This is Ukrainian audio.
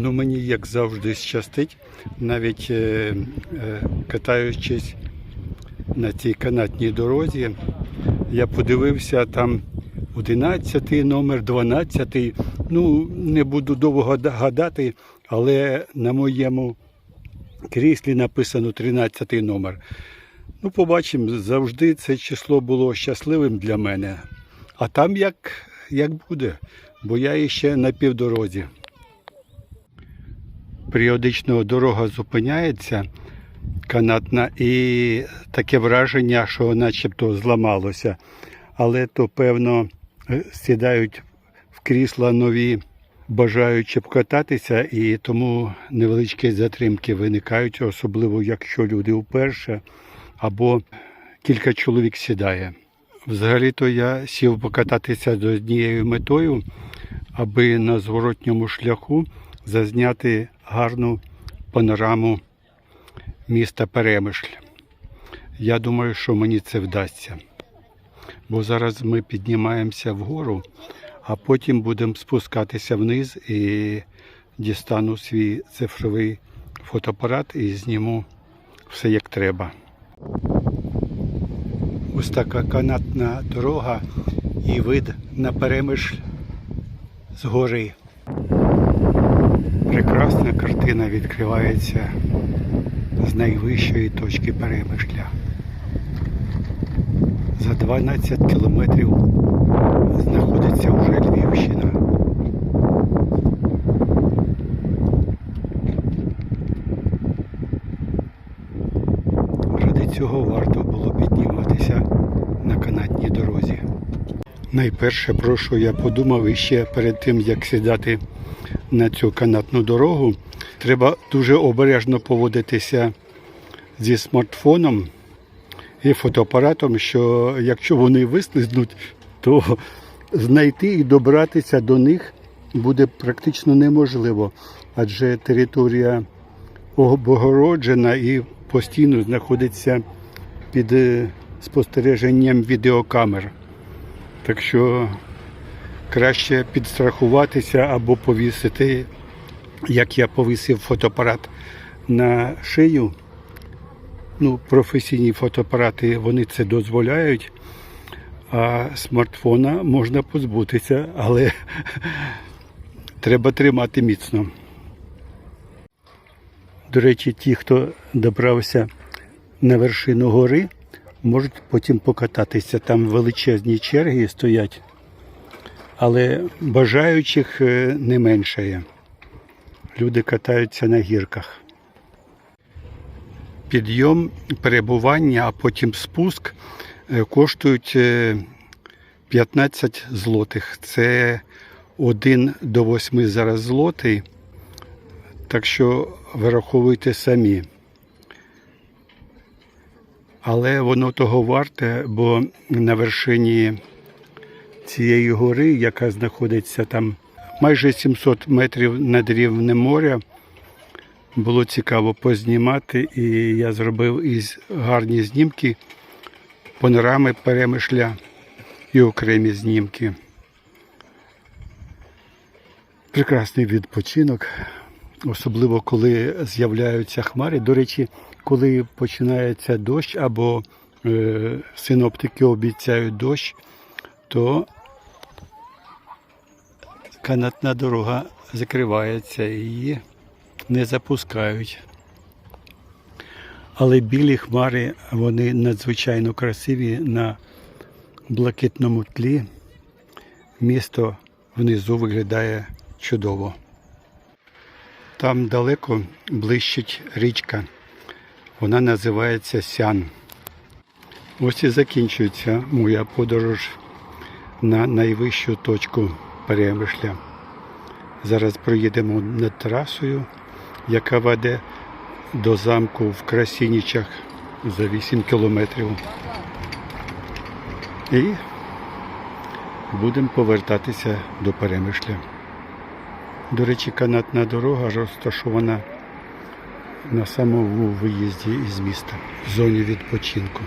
Ну, мені як завжди щастить, навіть е, е, катаючись на цій канатній дорозі, я подивився там 11 номер, 12. Ну, не буду довго гадати, але на моєму кріслі написано 13 номер. Ну, побачимо, завжди це число було щасливим для мене. А там як, як буде, бо я іще на півдорозі. Періодично дорога зупиняється канатна, і таке враження, що начебто зламалося. Але то, певно, е, сідають в крісла нові, бажаючи покататися, і тому невеличкі затримки виникають, особливо якщо люди вперше або кілька чоловік сідає. Взагалі-то я сів покататися з однією метою, аби на зворотньому шляху зазняти гарну панораму міста Перемишль. Я думаю, що мені це вдасться. Бо зараз ми піднімаємося вгору, а потім будемо спускатися вниз і дістану свій цифровий фотоапарат і зніму все як треба. Ось така канатна дорога і вид на перемишль з гори. Прекрасна картина відкривається з найвищої точки перемишля. За 12 кілометрів знаходиться вже Львівщина. Ради цього варто було підніматися на канатній дорозі. Найперше, про що я подумав іще перед тим, як сідати на цю канатну дорогу, треба дуже обережно поводитися зі смартфоном і фотоапаратом, що якщо вони вислизнуть, то знайти і добратися до них буде практично неможливо, адже територія обгороджена і постійно знаходиться під е, спостереженням відеокамер. Так що краще підстрахуватися або повісити, як я повісив фотоапарат на шию. Ну, професійні фотоапарати вони це дозволяють, а смартфона можна позбутися, але треба тримати міцно. До речі, ті, хто добрався на вершину гори, можуть потім покататися. Там величезні черги стоять, але бажаючих е, не меншає. Люди катаються на гірках. Підйом, перебування, а потім спуск е, коштують е, 15 злотих. Це 1 до 8 зараз злотий. Так що вираховуйте самі. Але воно того варте, бо на вершині цієї гори, яка знаходиться там майже 700 метрів над рівнем моря, було цікаво познімати, і я зробив із гарні знімки, панорами перемишля і окремі знімки. Прекрасний відпочинок, особливо коли з'являються хмари. До речі, коли починається дощ або е, синоптики обіцяють дощ, то канатна дорога закривається її не запускають. Але білі хмари вони надзвичайно красиві на блакитному тлі. Місто внизу виглядає чудово. Там далеко блищить річка. Вона називається Сян. Ось і закінчується моя подорож на найвищу точку Перемишля. Зараз проїдемо над трасою, яка веде до замку в Красінічах за 8 кілометрів. І будемо повертатися до Перемишля. До речі, канатна дорога розташована на самому виїзді із міста, в зоні відпочинку.